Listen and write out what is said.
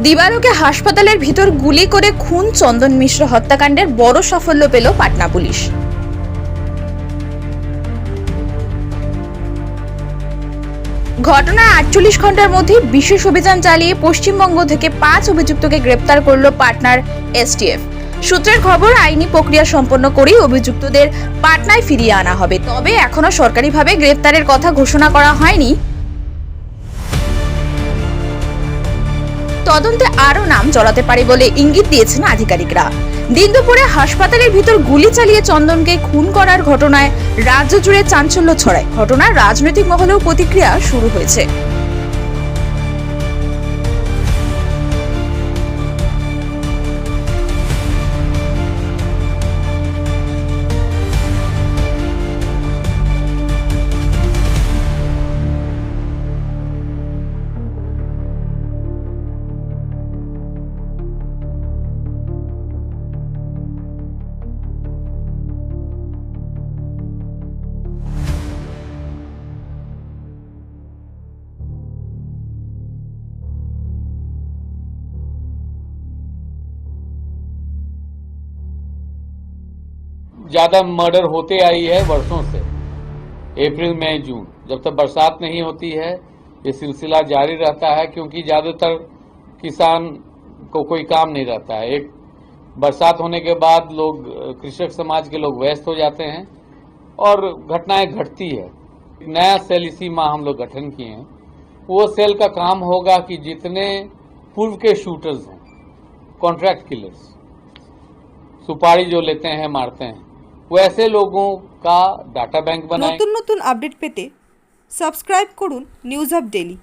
দিবালোকে হাসপাতালের ভিতর গুলি করে খুন চন্দন মিশ্র হত্যাকাণ্ডের বড় সাফল্য পেল পাটনা পুলিশ। ঘটনার আটচল্লিশ ঘণ্টার মধ্যে বিশেষ অভিযান চালিয়ে পশ্চিমবঙ্গ থেকে পাঁচ অভিযুক্তকে গ্রেপ্তার করল পাটনার এসটিএফ। সূত্রের খবর, আইনি প্রক্রিয়া সম্পন্ন করেই অভিযুক্তদের পাটনায় ফিরিয়ে আনা হবে। তবে এখনও সরকারিভাবে গ্রেপ্তারের কথা ঘোষণা করা হয়নি। তদন্তে আরও নাম জড়াতে পারে বলে ইঙ্গিত দিয়েছেন আধিকারিকরা। দিন দুপুরে হাসপাতালের ভিতর গুলি চালিয়ে চন্দনকে খুন করার ঘটনায় রাজ্য জুড়ে চাঞ্চল্য ছড়ায়। ঘটনার রাজনৈতিক মহলেও প্রতিক্রিয়া শুরু হয়েছে। ज़्यादा मर्डर होते आई है वर्षों से। अप्रैल मई जून जब तक बरसात नहीं होती है, ये सिलसिला जारी रहता है क्योंकि ज़्यादातर किसान को कोई काम नहीं रहता है। एक, बरसात होने के बाद लोग, कृषक समाज के लोग व्यस्त हो जाते हैं और घटनाएँ घटती है। नया सेल इसी माह हम लोग गठन किए हैं। वो सेल का काम होगा कि जितने पूर्व के शूटर्स हैं कॉन्ट्रैक्ट किलर्स सुपारी जो लेते हैं, मारते हैं वैसे लोगों का डाटा बैंक बनाए নতুন নতুন আপডেট পেতে সাবস্ক্রাইব করুন নিউজ আপ ডেলি